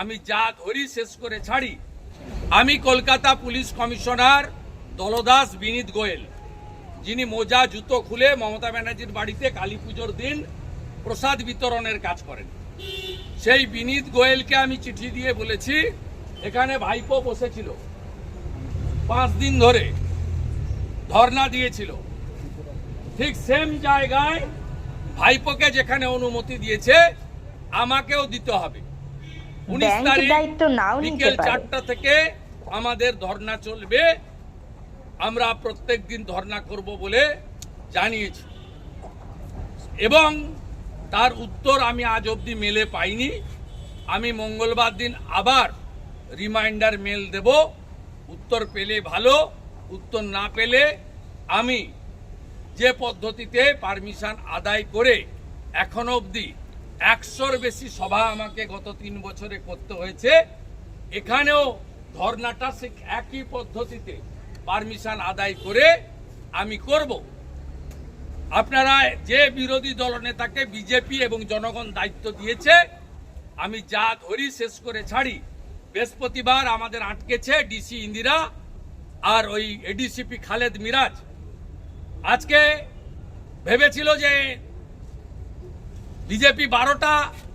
আমি যা ধরি শেষ করে ছাড়ি। আমি কলকাতা পুলিশ কমিশনার দলদাস বিনীত গোয়েল, যিনি মোজা, জুতো খুলে মমতা ব্যানার্জির বাড়িতে কালী পুজোর দিন প্রসাদ বিতরণের কাজ করেন। সেই বিনীত গোয়েলকে আমি চিঠি দিয়ে বলেছি, এখানে ভাইপো বসেছিল। পাঁচ দিন ধরে ধর্ণা দিয়েছিল। ঠিক সেম জায়গায় ভাইপোকে যেখানে অনুমতি দিয়েছে, আমাকেও দিতে হবে। উনিশ তারিখ বিকেল। চারটা থেকে আমাদের ধর্ণা চলবে। আমরা প্রত্যেক দিন ধর্ণা করব বলে জানিয়েছি। এবং তার উত্তর আমি আজ অবধি মেলে পাইনি। আমি মঙ্গলবার দিন আবার রিমাইন্ডার মেল দেব। উত্তর পেলে ভালো উত্তর না পেলে আমি যে পদ্ধতিতে পারমিশন আদায় করে এখন অবধি একশোর বেশি সভা আমাকে গত তিন বছরে করতে হয়েছে। এখানেও ধর্নাটা সে একই পদ্ধতিতে পারমিশন আদায় করে আমি করব। আপনারা যে বিরোধী দলনেতাকে বিজেপি এবং জনগণ দায়িত্ব দিয়েছে, আমি যা ধরি শেষ করে ছাড়ি। বৃহস্পতিবার আমাদের আটকেছে ডিসি ইন্দিরা আর ওই এডিসিপি খালেদ মিরাজ। আজকে ভেবেছিল যে বিজেপি বারোটা,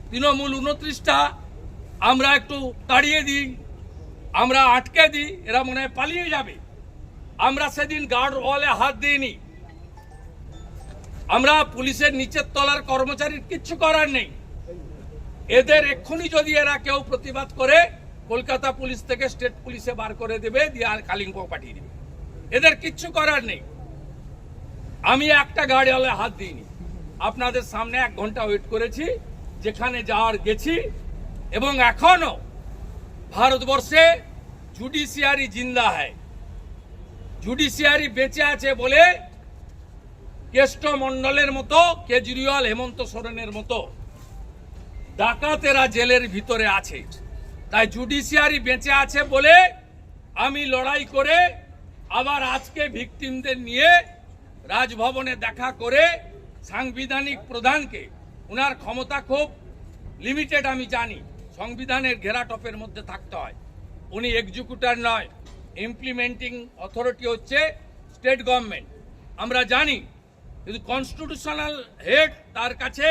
তৃণমূল উনত্রিশটা, আমরা একটু তাড়িয়ে দিই, আমরা আটকে দিই, এরা মনে হয় পালিয়ে যাবে। আমরা সেদিন গার্ড ওয়ালে হাত দিইনি। আমরা পুলিশের নিচের তলার কর্মচারীর কিচ্ছু করার নেই। এদের এক্ষুনি যদি এরা কেউ প্রতিবাদ করে, কলকাতা পুলিশ থেকে স্টেট পুলিশে বার করে দেবে, দিয়ে আর কালিম্পং পাঠিয়ে দেবে। এদের কিচ্ছু করার নেই। আমি একটা গাড়িওয়ালা হাত দিইনি। আপনাদের সামনে এক ঘণ্টা ওয়েট করেছি, যেখানে যাওয়ার গেছি, এবং এখনও ভারতবর্ষে জুডিশিয়ারি জিন্দা হয়। জুডিশিয়ারি বেঁচে আছে বলে কেষ্ট মণ্ডলের মতো কেজরিওয়াল হেমন্ত সোরেনের মতো ডাকাতেরা জেলের ভিতরে আছে। তাই জুডিশিয়ারি বেঁচে আছে বলে আমি লড়াই করে আবার আজকে ভিকটিমদের নিয়ে রাজভবনে দেখা করে সাংবিধানিক প্রধানকে ওনার ক্ষমতা খুব লিমিটেড আমি জানি। সংবিধানের ঘেরাটপের মধ্যে থাকতে হয়। উনি এক্সিকিউটার নয় ইমপ্লিমেন্টিং অথরিটি হচ্ছে স্টেট গভর্নমেন্ট আমরা জানি, কিন্তু কনস্টিটিউশনাল হেড তার কাছে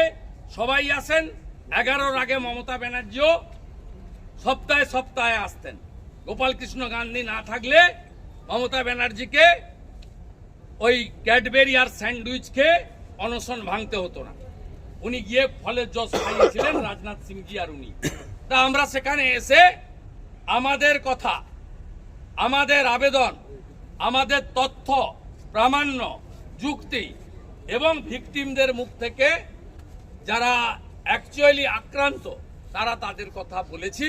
সবাই আসেন, এগারোর আগে মমতা ব্যানার্জিও সপ্তাহে সপ্তাহে আসতেন। গোপাল কৃষ্ণ গান্ধী না থাকলে মমতা ব্যানার্জিকে ওই ক্যাডবেরি আর স্যান্ডউইচ খেয়ে অনশন ভাঙতে হতো না। উনি গিয়ে ফলের জস খাইয়েছিলেন রাজনাথ সিংজি আর উনি। তা আমরা সেখানে এসে আমাদের কথা, আমাদের আবেদন, আমাদের তথ্য, প্রামাণ্য, যুক্তি এবং ভিকটিমদের মুখ থেকে যারা অ্যাকচুয়ালি আক্রান্ত, তারা তাদের কথা বলেছি।